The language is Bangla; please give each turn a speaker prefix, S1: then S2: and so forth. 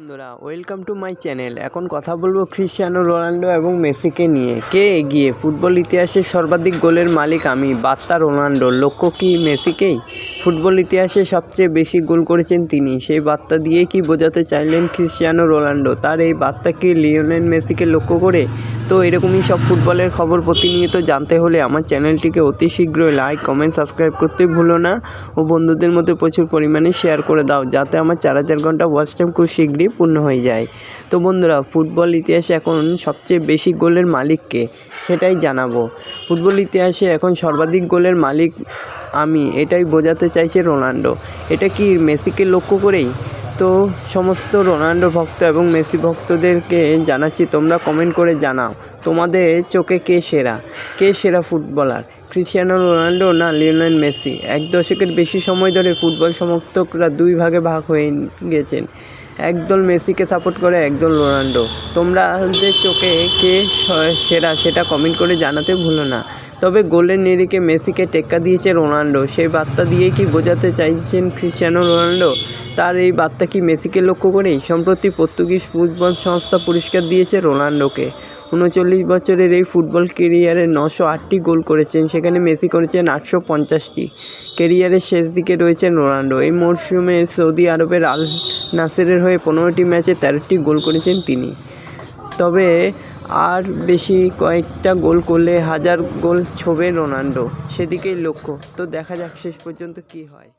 S1: বন্ধুরা ওয়েলকাম টু মাই চ্যানেল এখন কথা বলব ক্রিশ্চিয়ানো রোনাল্ডো এবং মেসিকে নিয়ে। কে এগিয়ে? ফুটবল ইতিহাসের সর্বাধিক গোলের মালিক আমি বার্তা রোনাল্ডো। লক্ষ্য কি মেসিকেই? ফুটবল ইতিহাসে সবচেয়ে বেশি গোল করেছেন তিনি। সেই বার্তা দিয়ে কি বোঝাতে চাইলেন ক্রিস্টিয়ানো রোনাল্ডো তার এই বার্তা কি লিওনেল মেসিকে লক্ষ্য করে তো এরকমই সব ফুটবলের খবর প্রতিনিয়ত জানতে হলে আমার চ্যানেলটিকে অতি শীঘ্রই লাইক, কমেন্ট, সাবস্ক্রাইব করতে ভুলো না ও বন্ধুদের মধ্যে প্রচুর পরিমাণে শেয়ার করে দাও যাতে আমার চার হাজার ঘণ্টা ওয়াচ টাইম খুব শীঘ্রই পূর্ণ হয়ে যায়। তো বন্ধুরা, ফুটবল ইতিহাসে এখন সবচেয়ে বেশি গোলের মালিককে সেটাই জানাব। ফুটবল ইতিহাসে এখন সর্বাধিক গোলের মালিক আমি এটাই বোঝাতে চাইছে রোনাল্ডো। এটা কি মেসিকে লক্ষ্য করেই? তো সমস্ত রোনাল্ডো ভক্ত এবং মেসি ভক্তদেরকে জানাচ্ছি, তোমরা কমেন্ট করে জানাও, তোমাদের চোখে কে সেরা? কে সেরা ফুটবলার? ক্রিস্টিয়ানো রোনাল্ডো না লিওনেল মেসি? এক দশকের বেশি সময় ধরে ফুটবল সমর্থকরা দুই ভাগে ভাগ হয়ে গেছেন। একদল মেসিকে সাপোর্ট করে, একদল রোনাল্ডো। তোমরা যে চোখে কে সেরা, সেটা কমেন্ট করে জানাতে ভুলো না। তবে গোলের নিরিখে মেসিকে টেক্কা দিয়েছে রোনাল্ডো। সেই বার্তা দিয়ে কি বোঝাতে চাইছেন ক্রিস্টিয়ানো রোনাল্ডো? তার এই বার্তা কি মেসিকে লক্ষ্য করেই? সম্প্রতি পর্তুগিজ ফুটবল সংস্থা পুরস্কার দিয়েছে রোনাল্ডোকে। উনচল্লিশ বছরের এই ফুটবল কেরিয়ারে নশো আটটি গোল করেছেন। সেখানে মেসি করেছেন আটশো পঞ্চাশটি। কেরিয়ারের শেষ দিকে রয়েছেন রোনাল্ডো। এই মরশুমে সৌদি আরবের আল নাসেরের হয়ে পনেরোটি ম্যাচে তেরোটি গোল করেছেন তিনি। তবে আর বেশি কয়েকটা গোল করলে হাজার গোল ছবে রোনাল্ডো। সেদিকেই লক্ষ্য। তো দেখা যাক শেষ পর্যন্ত কী হয়।